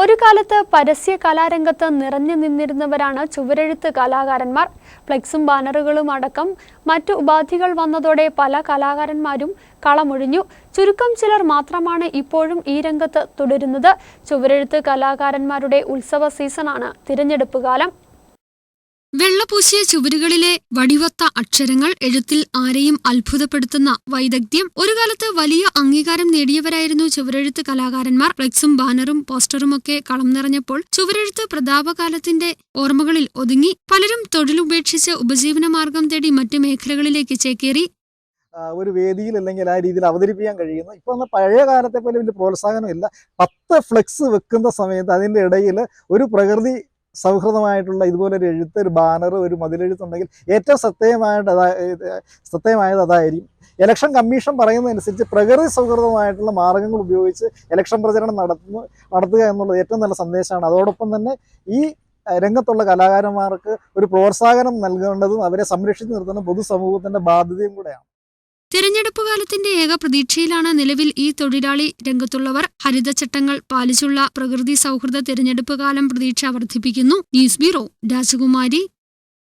ഒരു കാലത്ത് പരസ്യ കലാരംഗത്ത് നിറഞ്ഞു നിന്നിരുന്നവരാണ് ചുവരെഴുത്ത് കലാകാരന്മാർ. ഫ്ലെക്സും ബാനറുകളും അടക്കം മറ്റു ഉപാധികൾ വന്നതോടെ പല കലാകാരന്മാരും കളമൊഴിഞ്ഞു. ചുരുക്കം ചിലർ മാത്രമാണ് ഇപ്പോഴും ഈ രംഗത്ത് തുടരുന്നത്. ചുവരെഴുത്ത് കലാകാരന്മാരുടെ ഉത്സവ സീസണാണ് തിരഞ്ഞെടുപ്പ് കാലം. വെള്ളപൂശിയ ചുവരുകളിലെ വടിവത്ത അക്ഷരങ്ങൾ എഴുത്തിൽ ആരെയും അത്ഭുതപ്പെടുത്തുന്ന വൈദഗ്ധ്യം ഒരു കാലത്ത് വലിയ അംഗീകാരം നേടിയവരായിരുന്നു ചുവരെഴുത്ത് കലാകാരന്മാർ. ഫ്ലെക്സും ബാനറും പോസ്റ്ററുമൊക്കെ കളം നിറഞ്ഞപ്പോൾ ചുവരെഴുത്ത് പ്രതാപകാലത്തിന്റെ ഓർമ്മകളിൽ ഒതുങ്ങി. പലരും തൊഴിലുപേക്ഷിച്ച് ഉപജീവന മാർഗം തേടി മറ്റു മേഖലകളിലേക്ക് ചേക്കേറി. ഒരു വേദിയിൽ അല്ലെങ്കിൽ ആ രീതിയിൽ അവതരിപ്പിക്കാൻ കഴിയുന്നു. ഇപ്പൊ ഒന്ന് പഴയ കാലത്തെ പോലെ വലിയ പ്രോത്സാഹനമില്ല. പത്ത് ഫ്ലെക്സ് വെക്കുന്ന സമയത്ത് അതിന്റെ ഇടയിൽ ഒരു പ്രകൃതി സൗഹൃദമായിട്ടുള്ള ഇതുപോലെ ഒരു എഴുത്ത് ഒരു ബാനർ ഒരു മതിലെഴുത്തുണ്ടെങ്കിൽ ഏറ്റവും സത്യമായിട്ട് അതാ സത്യമായത് അതായിരിക്കും. ഇലക്ഷൻ കമ്മീഷൻ പറയുന്നതനുസരിച്ച് പ്രകൃതി സൗഹൃദമായിട്ടുള്ള മാർഗങ്ങൾ ഉപയോഗിച്ച് ഇലക്ഷൻ പ്രചരണം നടത്തുന്നു നടത്തുക എന്നുള്ളത് ഏറ്റവും നല്ല സന്ദേശമാണ്. അതോടൊപ്പം തന്നെ ഈ രംഗത്തുള്ള കലാകാരന്മാർക്ക് ഒരു പ്രോത്സാഹനം നൽകേണ്ടതും അവരെ സംരക്ഷിച്ചു നിർത്തുന്ന പൊതുസമൂഹത്തിന്റെ ബാധ്യതയും കൂടെയാണ്. തിരഞ്ഞെടുപ്പ് കാലത്തിന്റെ ഏക പ്രതീക്ഷയിലാണ് നിലവിൽ ഈ തൊഴിലാളി രംഗത്തുള്ളവർ. ഹരിതചട്ടങ്ങൾ പാലിച്ചുള്ള പ്രകൃതി സൗഹൃദ തിരഞ്ഞെടുപ്പ് കാലം പ്രതീക്ഷ വർദ്ധിപ്പിക്കുന്നു. ന്യൂസ് ബ്യൂറോ രാജകുമാരി